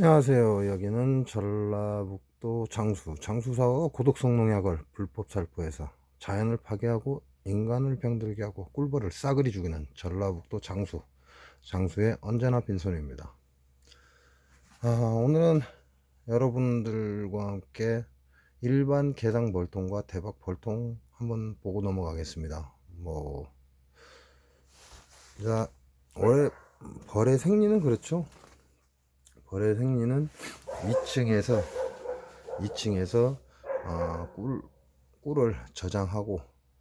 안녕하세요. 여기는 전라북도 장수. 장수사가 고독성 농약을 불법 살포해서 자연을 파괴하고 인간을 병들게 하고 꿀벌을 싸그리 죽이는 전라북도 장수. 장수의 언제나 빈손입니다. 아, 오늘은 여러분들과 함께 일반 개상 벌통과 대박 벌통 한번 보고 넘어가겠습니다. 뭐, 자, 원래 벌의 생리는 그렇죠. 벌의 생리는 2층에서 2층에서 어, 꿀, 꿀을 저장하고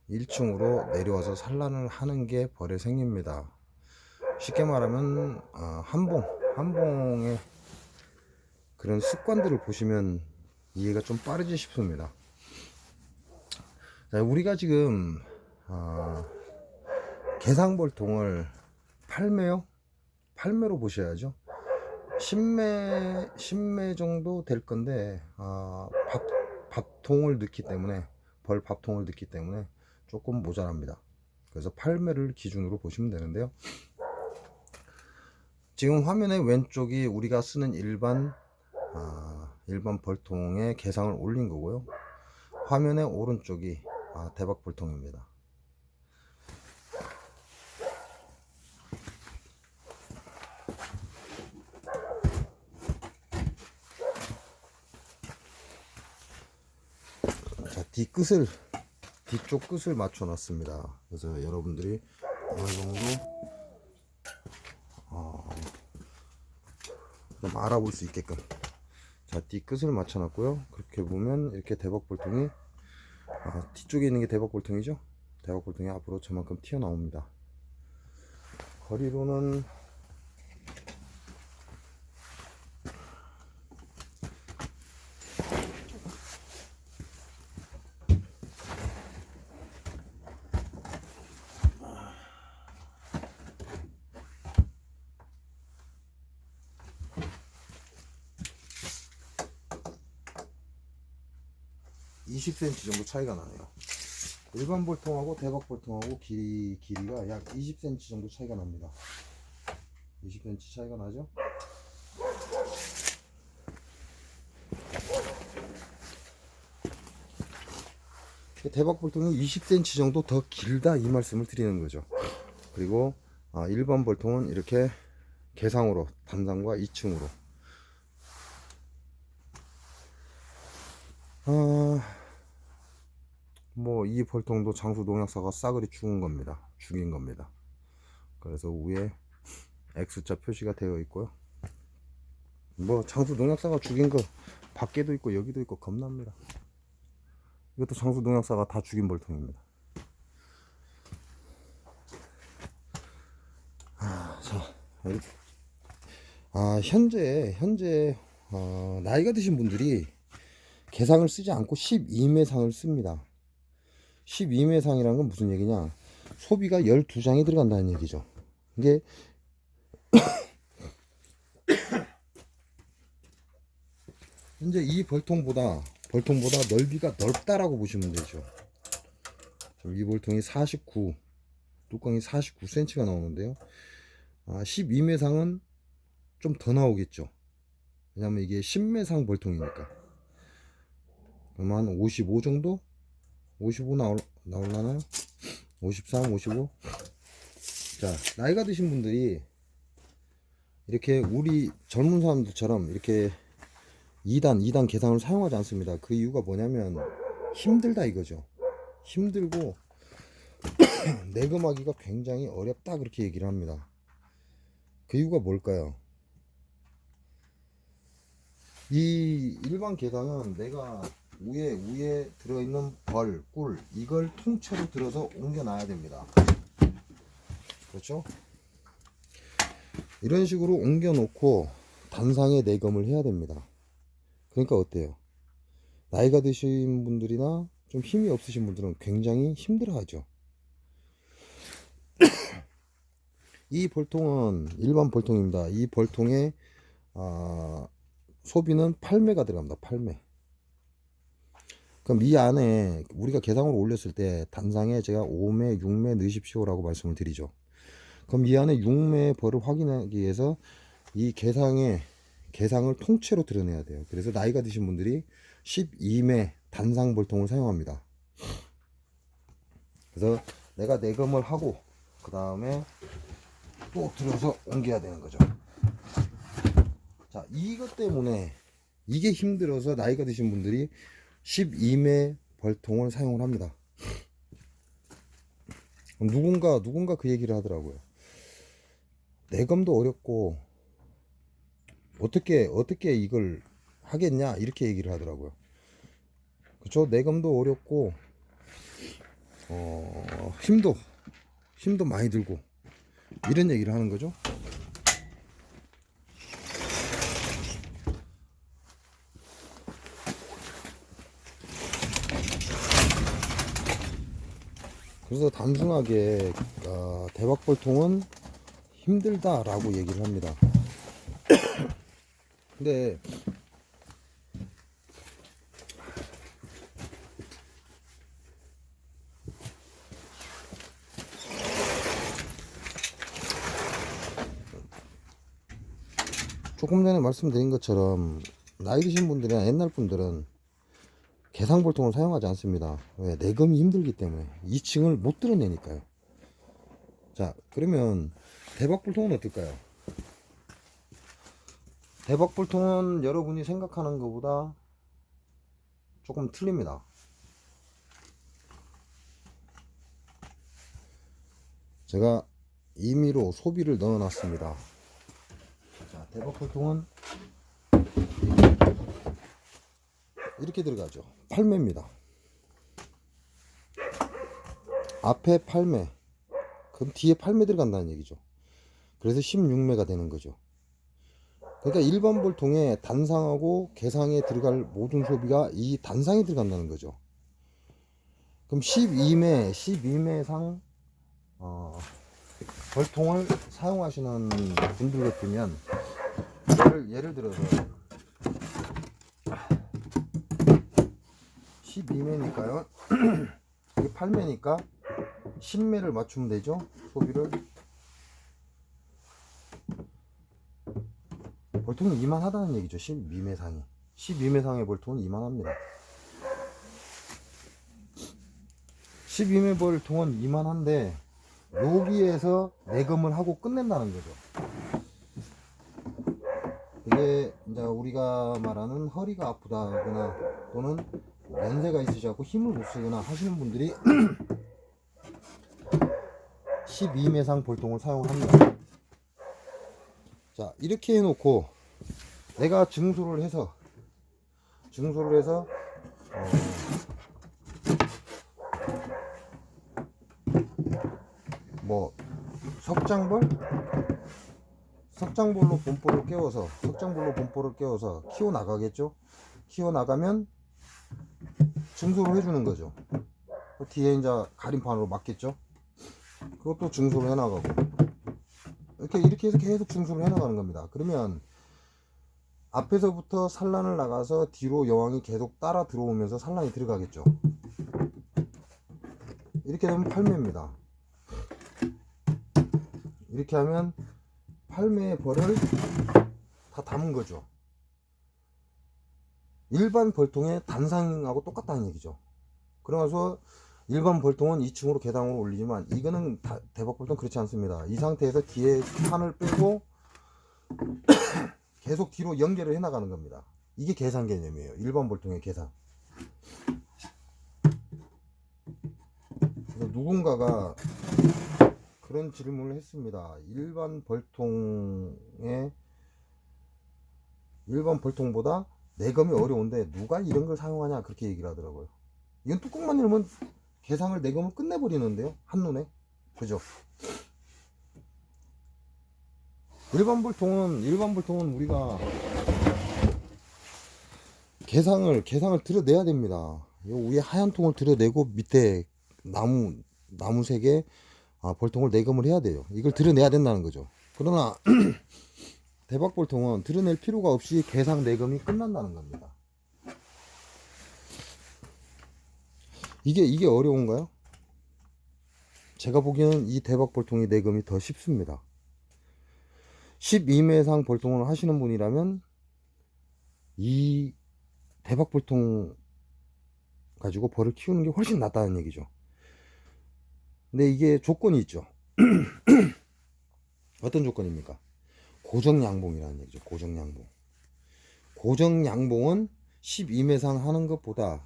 1층으로 내려와서 산란을 하는 게 벌의 생리입니다. 쉽게 말하면 어, 한봉 한봉의 그런 습관들을 보시면 이해가 좀 빠르지 싶습니다. 자, 우리가 지금 어, 개상벌통을 팔매요? 팔매로 보셔야죠. 10매, 10매 정도 될 건데, 아, 밥, 밥통을 넣기 때문에, 벌 밥통을 넣기 때문에 조금 모자랍니다. 그래서 8매를 기준으로 보시면 되는데요. 지금 화면의 왼쪽이 우리가 쓰는 일반, 아, 일반 벌통의 개상을 올린 거고요. 화면의 오른쪽이 아, 대박 벌통입니다. 자, 뒤끝을 뒤쪽 끝을 맞춰 놨습니다. 그래서 여러분들이 어느 정도 어, 좀 알아볼 수 있게끔 자 뒤끝을 맞춰 놨고요. 그렇게 보면 이렇게 대박 볼통이 아, 뒤쪽에 있는 게 대박 볼통이죠. 대박 볼통이 앞으로 저만큼 튀어나옵니다. 거리로는 이0 c m 정도 차이가 나네요. 일반 볼통하고 대박 볼통하고 길이, 길이가 약 20cm 정도 차이가 납니다. 20cm 차이가 나죠? 대박 볼통이 20cm 정도 더 길다 이 말씀을 드리는 거죠. 그리고 아, 일반 볼통은 이렇게 개상으로 단상과 2층으로 아, 뭐 이 벌통도 장수 농약사가 싸그리 죽은 겁니다. 죽인 겁니다. 그래서 위에 X자 표시가 되어 있고요. 뭐 장수 농약사가 죽인 거 밖에도 있고 여기도 있고 겁납니다. 이것도 장수 농약사가 다 죽인 벌통입니다. 아, 자, 아 현재 현재 어, 나이가 드신 분들이 개상을 쓰지 않고 12매상을 씁니다. 12매상이라는 건 무슨 얘기냐? 소비가 12장이 들어간다는 얘기죠. 이게 현재 이 벌통보다 벌통보다 넓이가 넓다라고 보시면 되죠. 이 벌통이 49 뚜껑이 49cm가 나오는데요. 아, 12매상은 좀 더 나오겠죠. 왜냐면 이게 10매상 벌통이니까. 그럼 한55 정도? 55 나올, 나올라나요? 53, 55? 자, 나이가 드신 분들이 이렇게 우리 젊은 사람들처럼 이렇게 2단, 2단 계상을 사용하지 않습니다. 그 이유가 뭐냐면 힘들다 이거죠. 힘들고 내금하기가 굉장히 어렵다 그렇게 얘기를 합니다. 그 이유가 뭘까요? 이 일반 계상은 내가 위에 위에 들어있는 벌, 꿀 이걸 통째로 들어서 옮겨놔야 됩니다. 그렇죠? 이런 식으로 옮겨놓고 단상에 내검을 해야 됩니다. 그러니까 어때요? 나이가 드신 분들이나 좀 힘이 없으신 분들은 굉장히 힘들어하죠. 이 볼통은 일반 볼통입니다. 이 볼통에 아, 소비는 8매가 들어갑니다. 8매. 그럼 이 안에 우리가 계상으로 올렸을 때 단상에 제가 5매, 6매 넣으십시오라고 말씀을 드리죠. 그럼 이 안에 6매 벌을 확인하기 위해서 이 계상에 개상을 통째로 드러내야 돼요. 그래서 나이가 드신 분들이 12매 단상 볼통을 사용합니다. 그래서 내가 내검을 하고 그 다음에 또 들어서 옮겨야 되는 거죠. 자, 이것 때문에 이게 힘들어서 나이가 드신 분들이 12매 벌통을 사용을 합니다. 누군가 누군가 그 얘기를 하더라고요. 내검도 어렵고 어떻게 어떻게 이걸 하겠냐 이렇게 얘기를 하더라고요. 그쵸? 내검도 어렵고 어, 힘도 힘도 많이 들고 이런 얘기를 하는 거죠. 그래서 단순하게 어, 대박볼통은 힘들다라고 얘기를 합니다. 근데 조금 전에 말씀드린 것처럼 나이 드신 분들이나 옛날 분들은 개상볼통을 사용하지 않습니다. 왜? 내금이 힘들기 때문에 2층을 못 드러내니까요. 자, 그러면 대박볼통은 어떨까요? 대박볼통은 여러분이 생각하는 것보다 조금 틀립니다. 제가 임의로 소비를 넣어놨습니다. 자, 대박볼통은 이렇게 들어가죠. 8매입니다. 앞에 8매. 그럼 뒤에 8매 들어간다는 얘기죠. 그래서 16매가 되는 거죠. 그러니까 일반 볼통에 단상하고 개상에 들어갈 모든 소비가 이 단상에 들어간다는 거죠. 그럼 12매, 12매상 어, 볼통을 사용하시는 분들 같으면 예를, 예를 들어서 12매니까요. 이게 8매니까 10매를 맞추면 되죠. 소비를. 볼통은 이만하다는 얘기죠. 12매상이. 12매상의 볼통은 이만합니다. 12매 볼통은 이만한데 여기에서 내금을 하고 끝낸다는 거죠. 이게 이제 우리가 말하는 허리가 아프다거나 또는 연세가 있으셔갖고 힘을 못 쓰거나 하시는 분들이 12매상 볼통을 사용합니다. 자, 이렇게 해놓고 내가 증소를 해서 증소를 해서 어, 뭐 석장볼 석장볼로 본볼을 깨워서 석장볼로 본볼을 깨워서 키워 나가겠죠. 키워 나가면 증소를 해주는 거죠. 그 뒤에 이제 가림판으로 맞겠죠. 그것도 증소를 해나가고 이렇게 이렇게 해서 계속 증소를 해나가는 겁니다. 그러면 앞에서부터 산란을 나가서 뒤로 여왕이 계속 따라 들어오면서 산란이 들어가겠죠. 이렇게 되면 팔매입니다. 이렇게 하면 팔매의 벌을 다 담은 거죠. 일반 벌통의 단상하고 똑같다는 얘기죠. 그러면서 일반 벌통은 2층으로 계단으로 올리지만 이거는 다- 대박 벌통 그렇지 않습니다. 이 상태에서 뒤에 판을 빼고 계속 뒤로 연결을 해 나가는 겁니다. 이게 계산 개념이에요. 일반 벌통의 계산. 그래서 누군가가 그런 질문을 했습니다. 일반 벌통의 일반 벌통보다 내검이 어려운데 누가 이런 걸 사용하냐 그렇게 얘기를 하더라고요. 이건 뚜껑만 열면 개상을 내검을 끝내버리는데요. 한눈에. 그죠? 일반 불통은 일반 불통은 우리가 개상을 개상을 들여내야 됩니다. 요 위에 하얀 통을 들여내고 밑에 나무 나무색에 아, 볼통을 내검을 해야 돼요. 이걸 드러내야 된다는 거죠. 그러나 대박 볼통은 드러낼 필요가 없이 개상 내검이 끝난다는 겁니다. 이게 이게 어려운가요? 제가 보기에는 이 대박 볼통이 내검이 더 쉽습니다. 12매상 볼통을 하시는 분이라면 이 대박볼통 가지고 벌을 키우는 게 훨씬 낫다는 얘기죠. 근데 이게 조건이 있죠. 어떤 조건입니까? 고정양봉이라는 얘기죠. 고정양봉. 고정양봉은 12매상 하는 것보다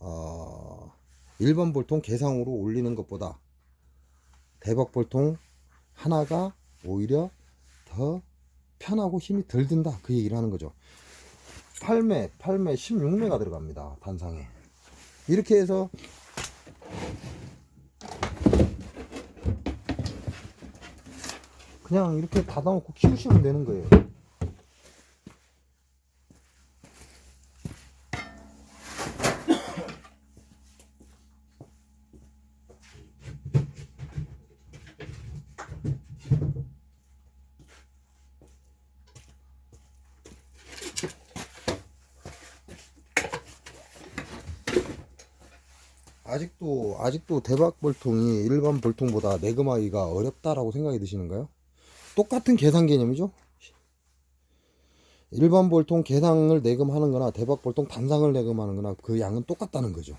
어, 1번 볼통 개상으로 올리는 것보다 대박 볼통 하나가 오히려 더 편하고 힘이 덜 든다. 그 얘기를 하는 거죠. 8매, 8매, 16매가 들어갑니다. 단상에. 이렇게 해서 그냥 이렇게 닫아놓고 키우시면 되는 거예요. 아직도 아직도 대박 볼통이 일반 볼통보다 내금하기가 어렵다라고 생각이 드시는가요? 똑같은 계산 개념이죠. 일반 볼통 계상을 내금하는 거나 대박 볼통 단상을 내금하는 거나 그 양은 똑같다는 거죠.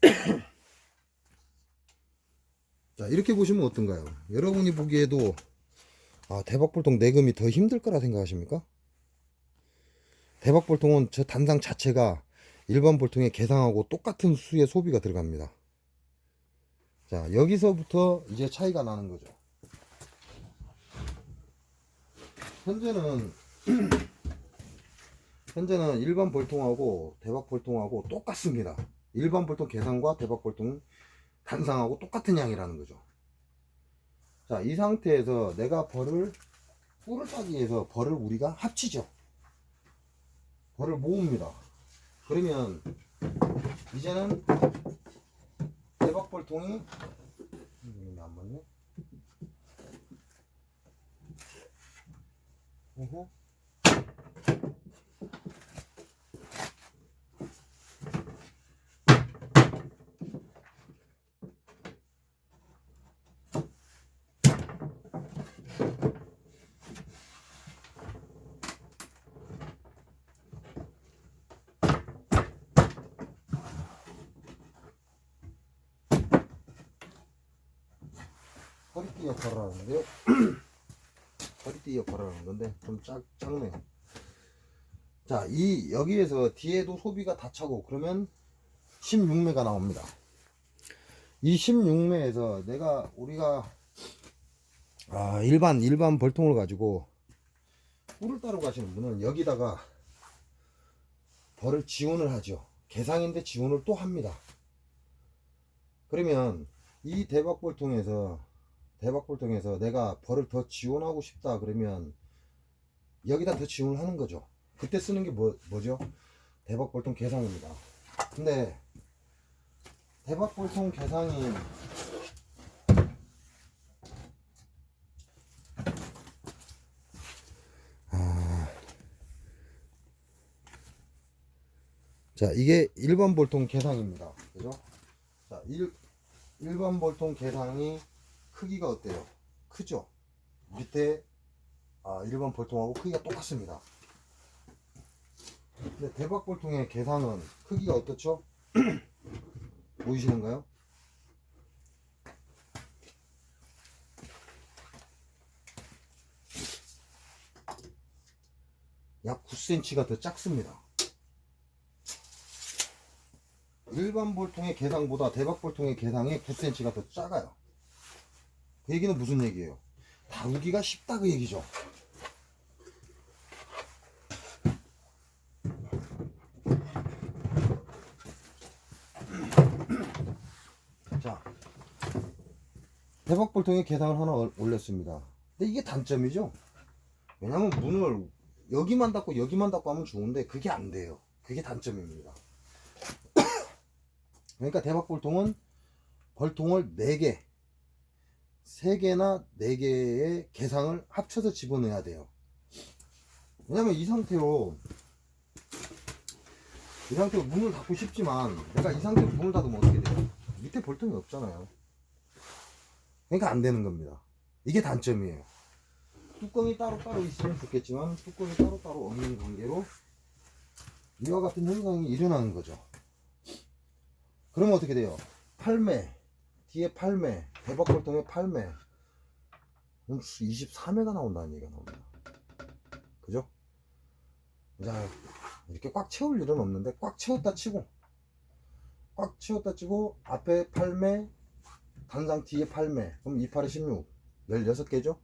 자, 이렇게 보시면 어떤가요? 여러분이 보기에도 아, 대박 볼통 내금이 더 힘들 거라 생각하십니까? 대박 볼통은 저 단상 자체가 일반 볼통의 계상하고 똑같은 수의 소비가 들어갑니다. 자, 여기서부터 이제 차이가 나는 거죠. 현재는 현재는 일반 볼통하고 대박 볼통하고 똑같습니다. 일반 볼통 계산과 대박 볼통 단상하고 똑같은 양이라는 거죠. 자, 이 상태에서 내가 벌을 꿀을 따기 위해서 벌을 우리가 합치죠. 벌을 모읍니다. 그러면 이제는 대박 볼통이 음, 안 맞네. 어허. 허리띠 역할을 하는데요. 허리띠 역할을 하는 건데 좀 작, 작네요. 자, 이 여기에서 뒤에도 소비가 다 차고 그러면 16매가 나옵니다. 이 16매에서 내가 우리가 아, 일반 일반 벌통을 가지고 꿀을 따러 가시는 분은 여기다가 벌을 지원을 하죠. 개상인데 지원을 또 합니다. 그러면 이 대박볼통에서 대박볼통에서 내가 벌을 더 지원하고 싶다 그러면 여기다 더 지원을 하는 거죠. 그때 쓰는 게 뭐, 뭐죠? 대박볼통 개상입니다. 근데 대박볼통 개상이 아... 자 이게 일반 볼통 개상입니다. 그죠? 자, 일, 일반 볼통 개상이 크기가 어때요? 크죠? 밑에 아, 일반 볼통하고 크기가 똑같습니다. 근데 대박 볼통의 개상은 크기가 어떻죠? 보이시는가요? 약 9cm가 더 작습니다. 일반 볼통의 개상보다 대박 볼통의 개상이 9cm가 더 작아요. 그 얘기는 무슨 얘기예요? 다루기가 쉽다 그 얘기죠. 자, 대박볼통에 계상을 하나 올- 올렸습니다. 근데 이게 단점이죠. 왜냐면 문을 여기만 닫고 여기만 닫고 하면 좋은데 그게 안 돼요. 그게 단점입니다. 그러니까 대박볼통은 벌통을 4개, 3개나 4개의 개상을 합쳐서 집어넣어야 돼요. 왜냐면 이 상태로 이 상태로 문을 닫고 싶지만 내가 이 상태로 문을 닫으면 어떻게 돼요? 밑에 볼통이 없잖아요. 그러니까 안 되는 겁니다. 이게 단점이에요. 뚜껑이 따로따로 있으면 좋겠지만 뚜껑이 따로따로 없는 관계로 이와 같은 현상이 일어나는 거죠. 그러면 어떻게 돼요? 팔매 뒤에 팔매 대박골통에 팔매. 24매가 나온다는 얘기가 나옵니다. 그죠? 자 이렇게 꽉 채울 일은 없는데 꽉 채웠다 치고 꽉 채웠다 치고 앞에 8매 단상 뒤에 8매. 그럼 2, 8에 16 16개죠?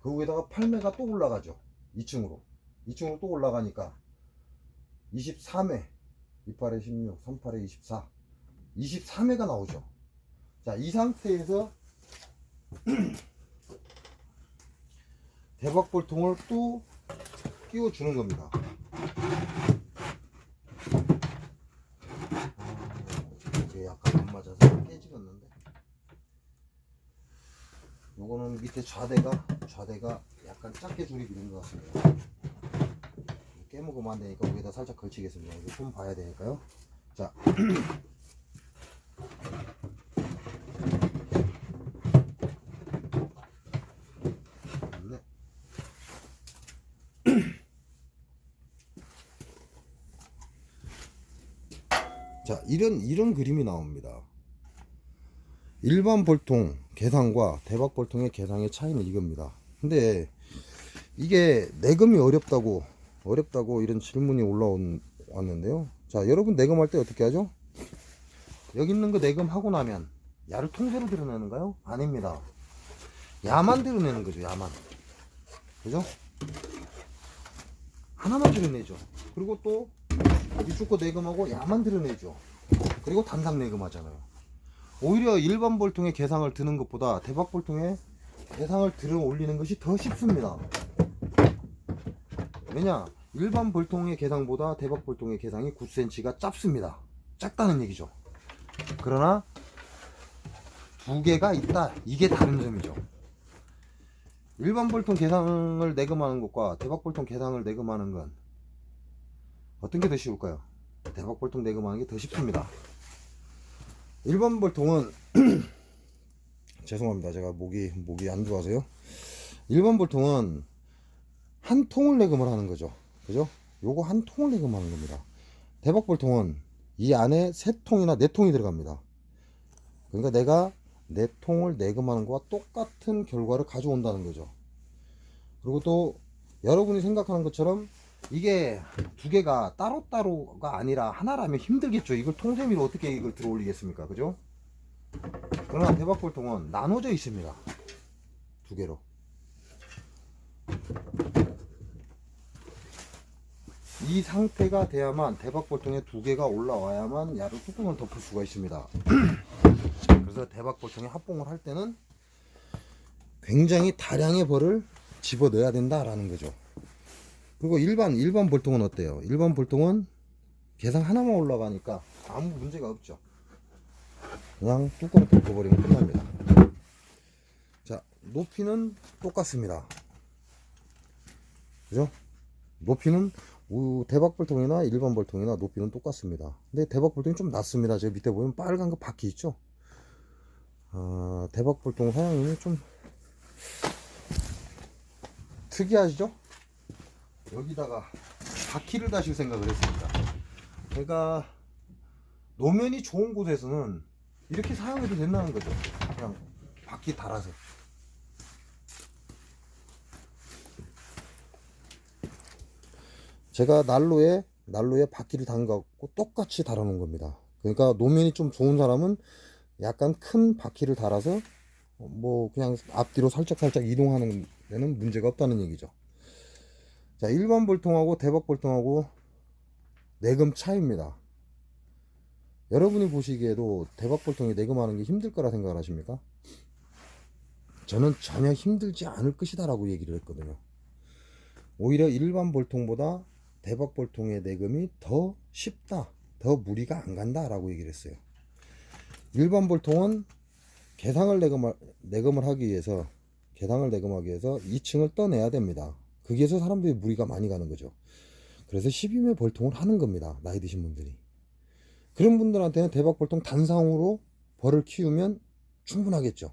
그 위에다가 8매가 또 올라가죠. 2층으로. 2층으로 또 올라가니까 23매 2, 8에 16 3, 8에 24 23매가 나오죠 자 이 상태에서 대박 볼통을 또 끼워 주는 겁니다. 이게 약간 안 맞아서 깨지겠는데? 요거는 밑에 좌대가 좌대가 약간 작게 조립이 된것 같습니다. 깨먹으면 안 되니까 위에다 살짝 걸치겠습니다. 이거 좀 봐야 되니까요. 자 이런 이런 그림이 나옵니다. 일반 볼통 계상과 대박 볼통의 계상의 차이는 이겁니다. 근데 이게 내금이 어렵다고 어렵다고 이런 질문이 올라온 왔는데요. 자 여러분 내금할 때 어떻게 하죠? 여기 있는 거 내금하고 나면 야를 통째로 드러내는가요? 아닙니다. 야만 드러내는 거죠 야만. 그죠? 하나만 드러내죠. 그리고 또 이쪽 거 내금하고 야만 드러내죠. 그리고 단상 내금하잖아요. 오히려 일반 볼통에 개상을 드는 것보다 대박 볼통에 개상을 들어 올리는 것이 더 쉽습니다. 왜냐? 일반 볼통의 개상보다 대박 볼통의 개상이 9cm가 짧습니다. 작다는 얘기죠. 그러나 두 개가 있다. 이게 다른 점이죠. 일반 볼통 개상을 내금하는 것과 대박 볼통 개상을 내금하는 건 어떤 게 더 쉬울까요? 대박 볼통 내금하는 게 더 쉽습니다. 일반 볼통은 죄송합니다. 제가 목이 목이 안 좋아서요. 일반 볼통은 한 통을 내금을 하는 거죠. 그죠? 요거 한 통을 내금하는 겁니다. 대박 볼통은 이 안에 세 통이나 네 통이 들어갑니다. 그러니까 내가 네 통을 내금하는 거와 똑같은 결과를 가져온다는 거죠. 그리고 또 여러분이 생각하는 것처럼 이게 두 개가 따로따로가 아니라 하나라면 힘들겠죠. 이걸 통세미로 어떻게 이걸 들어 올리겠습니까? 그죠? 그러나 대박볼통은 나눠져 있습니다. 두 개로. 이 상태가 돼야만 대박볼통에 두 개가 올라와야만 야를 뚜껑을 덮을 수가 있습니다. 그래서 대박볼통에 합봉을 할 때는 굉장히 다량의 벌을 집어 넣어야 된다라는 거죠. 그리고 일반 일반 볼통은 어때요? 일반 볼통은 계상 하나만 올라가니까 아무 문제가 없죠. 그냥 뚜껑 덮어버리면 끝납니다. 자 높이는 똑같습니다. 그죠? 높이는 우- 대박 볼통이나 일반 볼통이나 높이는 똑같습니다. 근데 대박 볼통이 좀 낮습니다. 저 밑에 보면 빨간 거 바퀴 있죠? 아, 대박 볼통 사장님이 좀 특이하시죠? 여기다가 바퀴를 다실 생각을 했습니다. 제가 노면이 좋은 곳에서는 이렇게 사용해도 된다는 거죠. 그냥 바퀴 달아서. 제가 난로에 난로에 바퀴를 담가갖고 똑같이 달아놓은 겁니다. 그러니까 노면이 좀 좋은 사람은 약간 큰 바퀴를 달아서 뭐 그냥 앞뒤로 살짝 살짝 이동하는 데는 문제가 없다는 얘기죠. 자, 일반 볼통하고 대박 볼통하고 내금 차이입니다. 여러분이 보시기에도 대박 볼통이 내금하는 게 힘들 거라 생각을 하십니까? 저는 전혀 힘들지 않을 것이다라고 얘기를 했거든요. 오히려 일반 볼통보다 대박 볼통의 내금이 더 쉽다, 더 무리가 안 간다라고 얘기를 했어요. 일반 볼통은 개상을 내금, 내금을 하기 위해서 개상을 내금하기 위해서 2층을 떠내야 됩니다. 거기에서 사람들이 무리가 많이 가는 거죠. 그래서 12매 볼통을 하는 겁니다. 나이 드신 분들이. 그런 분들한테는 대박 볼통 단상으로 벌을 키우면 충분하겠죠.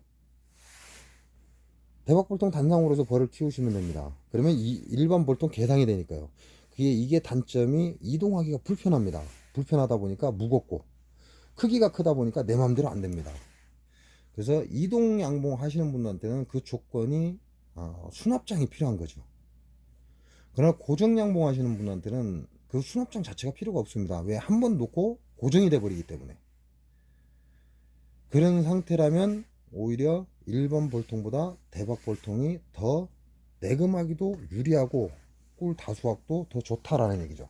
대박볼통 단상으로 해서 벌을 키우시면 됩니다. 그러면 이 일반 볼통 개상이 되니까요. 그게 이게 단점이 이동하기가 불편합니다. 불편하다 보니까 무겁고 크기가 크다 보니까 내 마음대로 안 됩니다. 그래서 이동 양봉 하시는 분들한테는 그 조건이 어, 수납장이 필요한 거죠. 그러나 고정 양봉 하시는 분한테는 그 수납장 자체가 필요가 없습니다. 왜 한 번 놓고 고정이 돼 버리기 때문에. 그런 상태라면 오히려 일반 볼통보다 대박 볼통이 더 내금하기도 유리하고 꿀 다수확도 더 좋다라는 얘기죠.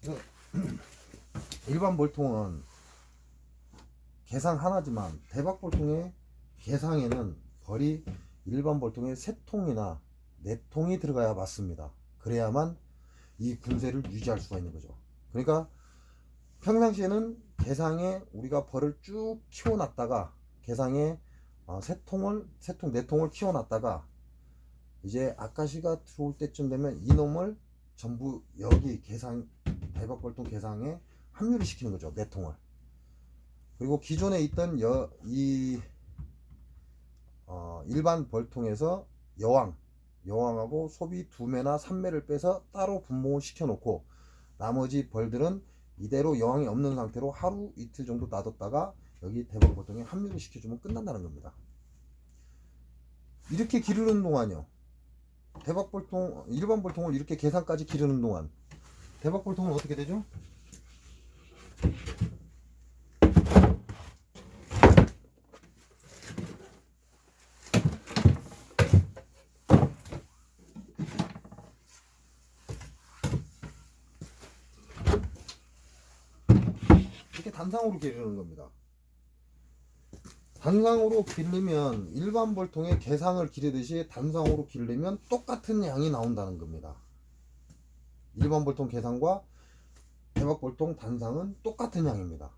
그래서 일반 볼통은 개상 하나지만 대박 볼통의 개상에는 벌이 일반 볼통의 세 통이나 네 통이 들어가야 맞습니다. 그래야만 이 군세를 유지할 수가 있는 거죠. 그러니까 평상시에는 개상에 우리가 벌을 쭉 키워놨다가 개상에 어, 세 통을 세 통 네 통을 키워놨다가 이제 아까시가 들어올 때쯤 되면 이놈을 전부 여기 개상 대박벌통 개상에 합류를 시키는 거죠 네 통을 그리고 기존에 있던 여, 이 어, 일반 벌통에서 여왕 여왕하고 소비 두 매나 삼 매를 빼서 따로 분봉을 시켜놓고 나머지 벌들은 이대로 여왕이 없는 상태로 하루 이틀 정도 놔뒀다가 여기 대박 보통에 합류를 시켜주면 끝난다는 겁니다. 이렇게 기르는 동안요. 대박 볼통 일반 볼통을 이렇게 계산까지 기르는 동안 대박 볼통은 어떻게 되죠? 단상으로 기르는 겁니다. 단상으로 기르면 일반 볼통에 개상을 기르듯이 단상으로 기르면 똑같은 양이 나온다는 겁니다. 일반 볼통 개상과 대박 볼통 단상은 똑같은 양입니다.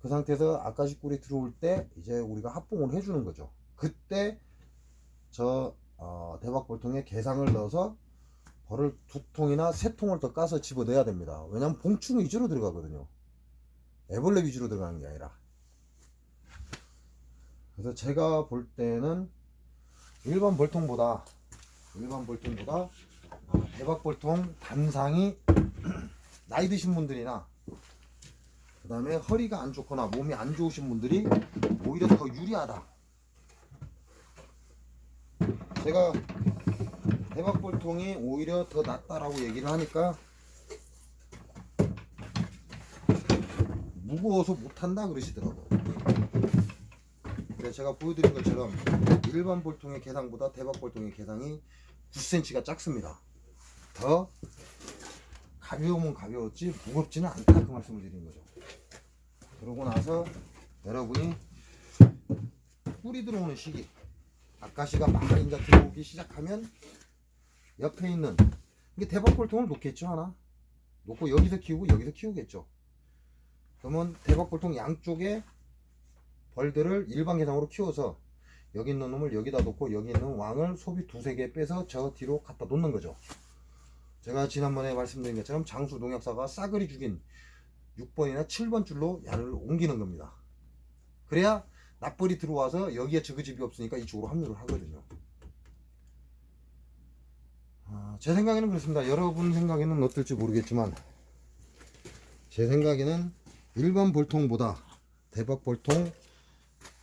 그 상태에서 아까시 꿀이 들어올 때 이제 우리가 합봉을 해주는 거죠. 그때 저 어, 대박 볼통에 개상을 넣어서 벌을 두 통이나 세 통을 더 까서 집어 넣어야 됩니다. 왜냐하면 봉충 위주로 들어가거든요. 애벌레 위주로 들어가는 게 아니라. 그래서 제가 볼 때는 일반 볼통보다 일반 볼통보다 어, 대박 볼통 단상이 나이 드신 분들이나 그 다음에 허리가 안 좋거나 몸이 안 좋으신 분들이 오히려 더 유리하다. 제가 대박 볼통이 오히려 더 낫다라고 얘기를 하니까 무거워서 못한다 그러시더라고요. 그래서 제가 보여드린 것처럼 일반 볼통의 개상보다 대박 볼통의 개상이 9cm가 작습니다. 더 가벼우면 가벼웠지 무겁지는 않다 그 말씀을 드린 거죠. 그러고 나서 여러분이 꿀이 들어오는 시기 아까시가 막 이제 들어오기 시작하면 옆에 있는 이게 대박 볼통을 놓겠죠 하나 놓고 여기서 키우고 여기서 키우겠죠. 그러면 대박 볼통 양쪽에 벌들을 일반 개상으로 키워서 여기 있는 놈을 여기다 놓고 여기 있는 왕을 소비 두세 개 빼서 저 뒤로 갖다 놓는 거죠. 제가 지난번에 말씀드린 것처럼 장수 농약사가 싸그리 죽인 6번이나 7번 줄로 야를 옮기는 겁니다. 그래야 납벌이 들어와서 여기에 저그집이 없으니까 이쪽으로 합류를 하거든요. 아, 제 생각에는 그렇습니다. 여러분 생각에는 어떨지 모르겠지만 제 생각에는 일반 볼통보다 대박 볼통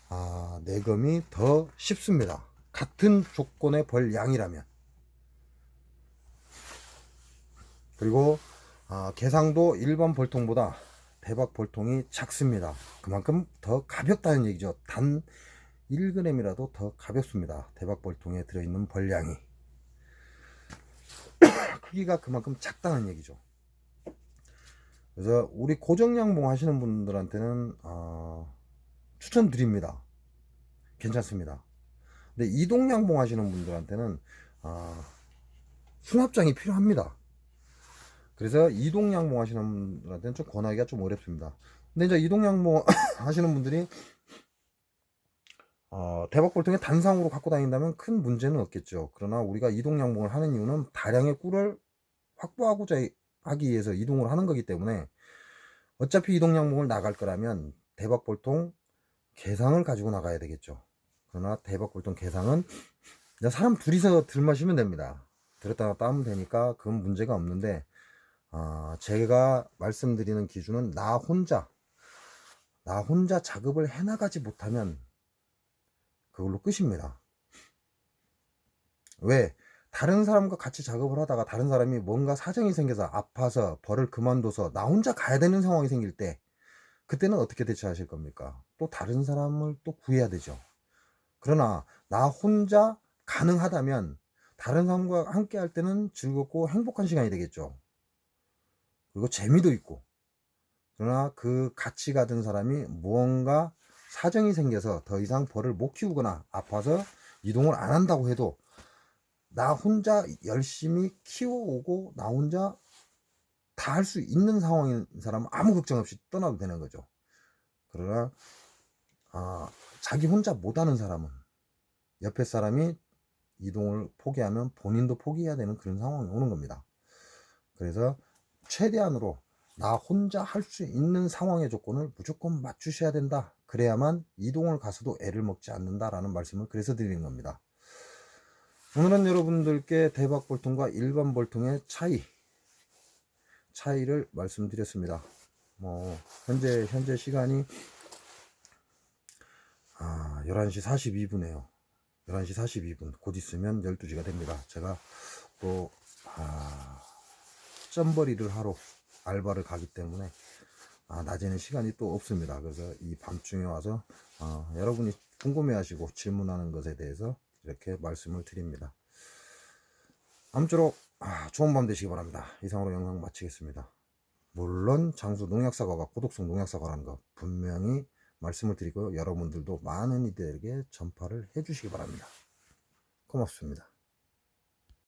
아, 내검이 더 쉽습니다. 같은 조건의 벌 양이라면. 그리고 아, 개상도 일반 볼통보다 대박 볼통이 작습니다. 그만큼 더 가볍다는 얘기죠. 단 1g이라도 더 가볍습니다. 대박 볼통에 들어있는 벌량이. 크기가 그만큼 작다는 얘기죠. 그래서 우리 고정양봉 하시는 분들한테는 어, 추천드립니다. 괜찮습니다. 근데 이동양봉 하시는 분들한테는 어, 수납장이 필요합니다. 그래서 이동양봉 하시는 분들한테는 좀 권하기가 좀 어렵습니다. 근데 이제 이동양봉 하시는 분들이 어, 대박볼통에 단상으로 갖고 다닌다면 큰 문제는 없겠죠. 그러나 우리가 이동양봉을 하는 이유는 다량의 꿀을 확보하고자 하기 위해서 이동을 하는 거기 때문에 어차피 이동 양봉을 나갈 거라면 대박 볼통 개상을 가지고 나가야 되겠죠. 그러나 대박골동 개상은 그냥 사람 둘이서 들 마시면 됩니다. 들었다 놨다 하면 되니까 그건 문제가 없는데 아, 제가 말씀드리는 기준은 나 혼자 나 혼자 작업을 해나가지 못하면 그걸로 끝입니다. 왜? 다른 사람과 같이 작업을 하다가 다른 사람이 뭔가 사정이 생겨서 아파서 벌을 그만둬서 나 혼자 가야 되는 상황이 생길 때 그때는 어떻게 대처하실 겁니까? 또 다른 사람을 또 구해야 되죠. 그러나 나 혼자 가능하다면 다른 사람과 함께 할 때는 즐겁고 행복한 시간이 되겠죠. 그리고 재미도 있고. 그러나 그 같이 가던 사람이 무언가 사정이 생겨서 더 이상 벌을 못 키우거나 아파서 이동을 안 한다고 해도 나 혼자 열심히 키워오고 나 혼자 다 할 수 있는 상황인 사람은 아무 걱정 없이 떠나도 되는 거죠. 그러나 아, 자기 혼자 못하는 사람은 옆에 사람이 이동을 포기하면 본인도 포기해야 되는 그런 상황이 오는 겁니다. 그래서 최대한으로 나 혼자 할 수 있는 상황의 조건을 무조건 맞추셔야 된다. 그래야만 이동을 가서도 애를 먹지 않는다라는 말씀을 그래서 드리는 겁니다. 오늘은 여러분들께 대박 볼통과 일반 볼통의 차이, 차이를 말씀드렸습니다. 뭐, 현재, 현재 시간이, 아, 11시 42분에요. 11시 42분. 곧 있으면 12시가 됩니다. 제가 또, 아, 점벌이를 하러 알바를 가기 때문에, 아, 낮에는 시간이 또 없습니다. 그래서 이 밤중에 와서, 아, 여러분이 궁금해 하시고 질문하는 것에 대해서 이렇게 말씀을 드립니다. 아무쪼록, 아, 좋은 밤 되시기 바랍니다. 이상으로 영상 마치겠습니다. 물론 장수 농약사과가 고독성 농약사과라는 거 분명히 말씀을 드리고요. 여러분들도 많은 이들에게 전파를 해주시기 바랍니다. 고맙습니다.